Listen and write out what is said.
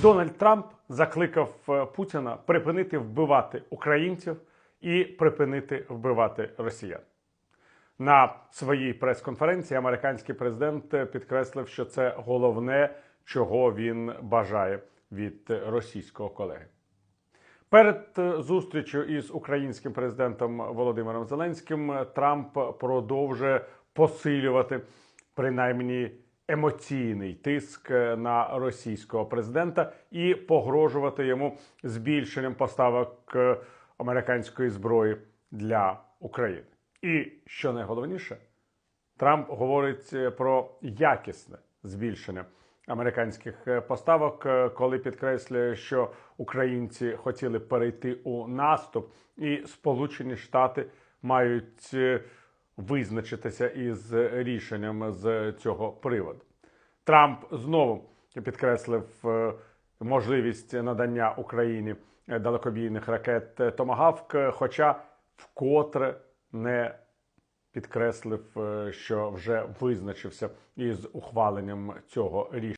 Дональд Трамп закликав е, Путіна припинити вбивати українців і припинити вбивати росіян. На своїй прес-конференції американський президент е, підкреслив, що це головне, чого він бажає від російського колеги. Перед е, зустрічю із українським президентом Володимиром Зеленським Трамп продовжує посилювати принаймні емоційний тиск е, на російського президента і погрожувати йому збільшенням поставок е, американської зброї для України. І що найголовніше, Трамп говорить е, про якісне збільшення американських поставок, коли підкреслює, що українці хотіли перейти у наступ, і Сполучені Штати мають визначитися із рішенням з цього приводу. Трамп знову підкреслив е, можливість надання Україні далекобійних ракет Томагавк, хоча вкотре не підкреслив, е, що вже визначився із ухваленням цього рішення.